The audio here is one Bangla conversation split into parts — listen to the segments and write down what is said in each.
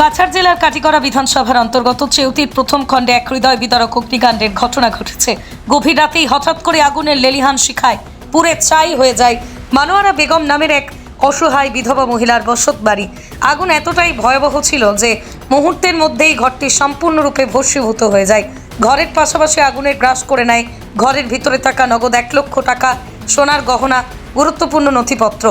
কাছাড় জেলার কাটিগড়া বিধানসভার অন্তর্গত চেউতির প্রথম খণ্ডে এক হৃদয় বিদারক অগ্নিকাণ্ডের ঘটনা ঘটেছে। গভীর রাতেই হঠাৎ করে আগুনের লেলিহান শিখায় পুরে ছাই হয়ে যায় মানোয়ারা বেগম নামের এক অসহায় বিধবা মহিলার বসত বাড়ি। আগুন এতটাই ভয়াবহ ছিল যে মুহূর্তের মধ্যেই ঘরটি সম্পূর্ণরূপে ভস্মীভূত হয়ে যায়। ঘরের পাশাপাশি আগুনের গ্রাস করে নেয়। ঘরের ভিতরে থাকা নগদ এক লক্ষ টাকা, সোনার গহনা, গুরুত্বপূর্ণ নথিপত্র।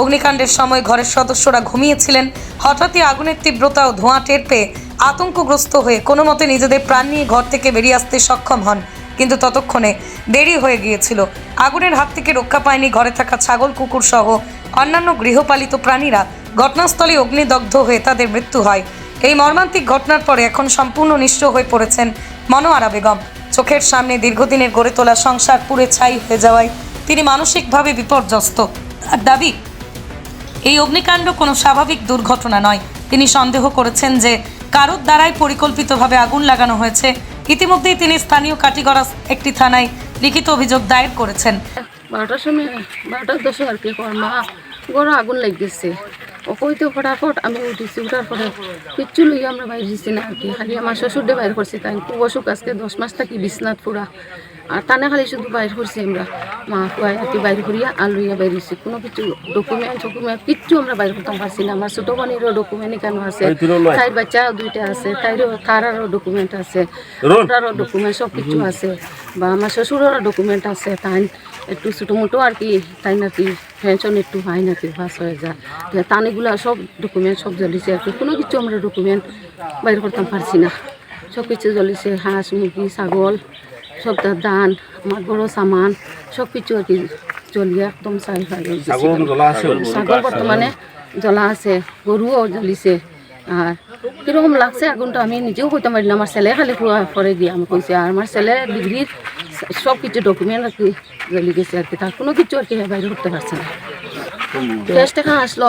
অগ্নিকাণ্ডের সময় ঘরের সদস্যরা ঘুমিয়েছিলেন। হঠাৎই আগুনের তীব্রতা ও ধোঁয়া টের পেয়ে আতঙ্কগ্রস্ত হয়ে কোনো মতে নিজেদের প্রাণ নিয়ে ঘর থেকে বেরিয়ে আসতে সক্ষম হন। কিন্তু ততক্ষণে দেরি হয়ে গিয়েছিল। আগুনের হাত থেকে রক্ষা পায়নি ঘরে থাকা ছাগল, কুকুর সহ অন্যান্য গৃহপালিত প্রাণীরা। ঘটনাস্থলে অগ্নিদগ্ধ হয়ে তাদের মৃত্যু হয়। এই মর্মান্তিক ঘটনার পরে এখন সম্পূর্ণ নিঃস্ব হয়ে পড়েছেন মনোয়ারা বেগম। চোখের সামনে দীর্ঘদিনের গড়ে তোলা সংসার পুড়ে ছাই হয়ে যাওয়ায় তিনি মানসিকভাবে বিপর্যস্ত। তার দাবি এই অগ্নিকাণ্ড কোনো স্বাভাবিক দুর্ঘটনা নয়। তিনি সন্দেহ করেছেন যে কারোর দ্বারাই পরিকল্পিতভাবে আগুন লাগানো হয়েছে। ইতিমধ্যেই তিনি স্থানীয় কাটিগড়া একটি থানায় লিখিত অভিযোগ দায়ের করেছেন। বারোটার সময়, বারোটার দশে আর কি মা, গরো আগুন গেছে ও কইতে ফটাফট আমি উঠেছি, উঠার পরে কিচ্ছু লইয়া আমরা বাইরে দিচ্ছি না আর কি। খালি আমার শ্বশুর দিয়ে বাইর করছি, তাই খুব অসুখ আজকে দশ মাস থাকি বিশ্বনাথ পুরা আর টানে খালি শুধু বাইর করছি আমরা। মা খুয়াই কি বাইর করিয়া আর লইয়া বাইরেছি কোনো কিছু ডকুমেন্ট ডকুমেন্ট কিচ্ছু আমরা বাইর করতে পারছি না। আমার ছোটো বোনেরও ডকুমেন্ট এখানে আছে। তাই বাচ্চা দুইটা আছে। তাইরও তারারও ডকুমেন্ট আছে। ওটারও ডকুমেন্ট সব কিছু আছে। বা আমার শ্বশুরেরও ডকুমেন্ট আছে। তাই একটু ছোটো মোটো আর কি তাই নাকি পেনশন একটু হয় নাকি পাস হয়ে যায়। তানিগুলা সব ডকুমেন্ট সব জ্বলিছে আর কি। কোনো কিছু আমরা ডকুমেন্ট বাইর করতাম পারছি না। সব কিছু জ্বলিছে হাঁস মুরগি ছাগল সব দান আমার বড় সামান সব কিছু আর কি জ্বলিয়ে একদম হয়ে ছাগল বর্তমানে জ্বলা আছে গরুও জ্বলিছে। আর কীরকম লাগছে আগুনটা আমি নিজেও কইতে পারি না আমার ছেলে খালি খোয়া পরে দিয়ে আমি কইছি আর আমার ছেলে ডিগ্রির সব কিছু ডকুমেন্ট আর কি জ্বলি গেছে আর কি তার কোনো কিছু আর কি বাইরে করতে পারছে না। টেস্ট এখানে আসলো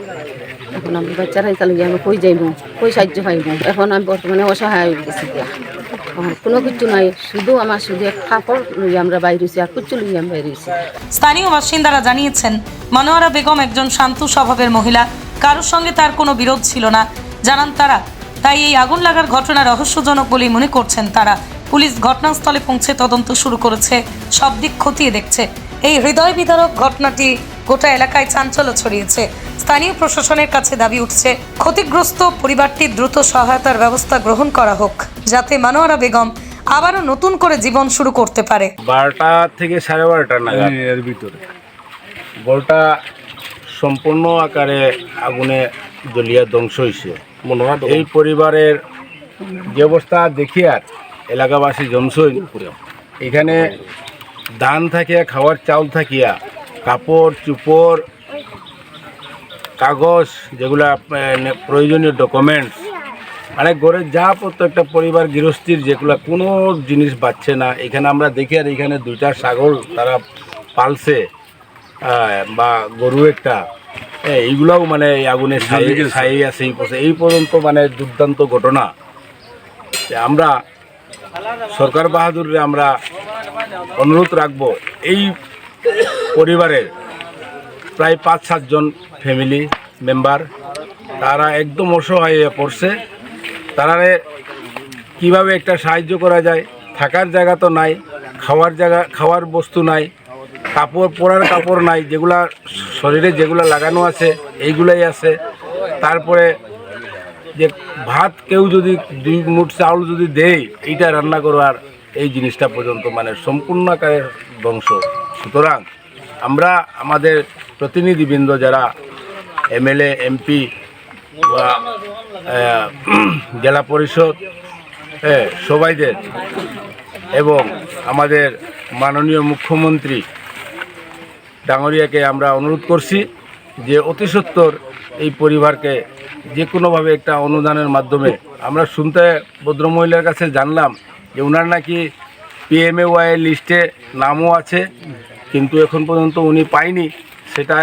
এখন আমি বাচ্চারা এখানে গিয়ে আমি কই যাইব? কই সাহায্য পাইব? এখন আমি বর্তমানে অসহায় হয়ে গেছি আমার কোনো কিছু নাই, শুধু আমার শুধু কাপড় লইয়া আমরা বাইরেছি আর কিছু লইয়া আমি বাইরেছি স্থানীয় বাসিন্দারা জানিয়েছেন, মনোয়ারা বেগম একজন শান্ত স্বভাবের মহিলা, কারোর সঙ্গে তার কোনো বিরোধ ছিল না। জানান তারা, তাই এই আগুন লাগার ঘটনা রহস্যজনক বলেই মনে করছেন তারা। পুলিশ ঘটনাস্থলে পৌঁছে তদন্ত শুরু করেছে, সব দিক খতিয়ে দেখছে। এই হৃদয় বিদারক ঘটনাটি গোটা এলাকায় চাঞ্চল্য ছড়িয়েছে। স্থানীয় প্রশাসনের কাছে দাবি উঠছে ক্ষতিগ্রস্ত পরিবারটির দ্রুত সহায়তার ব্যবস্থা গ্রহণ করা হোক যাতে মানোয়ারা বেগম আবারও নতুন করে জীবন শুরু করতে পারে। বারোটা থেকে সাড়ে বারোটা নাগাদ এর ভিতরে। বলটা সম্পূর্ণ আকারে আগুনে জ্বলিয়া ধ্বংস হয়েছে এই পরিবারের যে অবস্থা দেখি আর এলাকাবাসী জমসই এখানে ধান থাকিয়া খাওয়ার চাউল থাকিয়া কাপড় চুপড় কাগজ যেগুলা প্রয়োজনীয় ডকুমেন্টস মানে ঘরের যা প্রত্যেকটা পরিবার গৃহস্থির যেগুলো কোনো জিনিস বাচ্ছে না। এখানে আমরা দেখি আর এখানে দুইটা ছাগল তারা পালছে বা গরু একটা। এইগুলাও মানে এই আগুনে ছাই ছাই আছে এই পর্যন্ত- এই পর্যন্ত মানে দুর্দান্ত ঘটনা। আমরা সরকার বাহাদুরে আমরা অনুরোধ রাখব এই পরিবারের প্রায় পাঁচ সাতজন ফ্যামিলি মেম্বার তারা একদম অসহায় হয়ে পড়ছে। তারারে কীভাবে একটা সাহায্য করা যায়? থাকার জায়গা তো নাই, খাওয়ার জায়গা, খাওয়ার বস্তু নাই, কাপড়, পরার কাপড় নাই, যেগুলা শরীরে যেগুলা লাগানো আছে, এইগুলাই আছে। তারপরে যে ভাত কেউ যদি দুই মুঠ চাউল যদি দেয়, এইটা রান্না করার এই জিনিসটা পর্যন্ত মানে সম্পূর্ণ আকারে ধ্বংস। সুতরাং আমরা আমাদের প্রতিনিধিবৃন্দ যারা এমএলএ, এমপি বা জেলা পরিষদ সবাইদের এবং আমাদের মাননীয় মুখ্যমন্ত্রী ডাঙরিয়াকে আমরা অনুরোধ করছি যে অতি সত্বর এই পরিবারকে যে কোনোভাবে একটা অনুদানের মাধ্যমে আমরা শুনতে ভদ্রমহিলার কাছে জানলাম যে ওনার নাকি পিএমএ ওয়াই লিস্টে নামও আছে। কিন্তু এখন পর্যন্ত উনি পাইনি। সেটা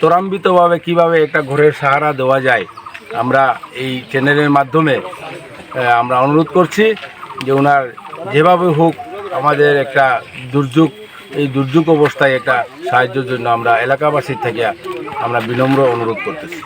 ত্বরান্বিতভাবে কীভাবে একটা ঘরের সাহারা দেওয়া যায়, আমরা এই চ্যানেলের মাধ্যমে আমরা অনুরোধ করছি যে ওনার যেভাবে হোক আমাদের একটা দুর্যোগ, এই দুর্যোগ অবস্থায় একটা সাহায্যের জন্য আমরা এলাকাবাসীর থেকে আমরা বিনম্র অনুরোধ করতেছি।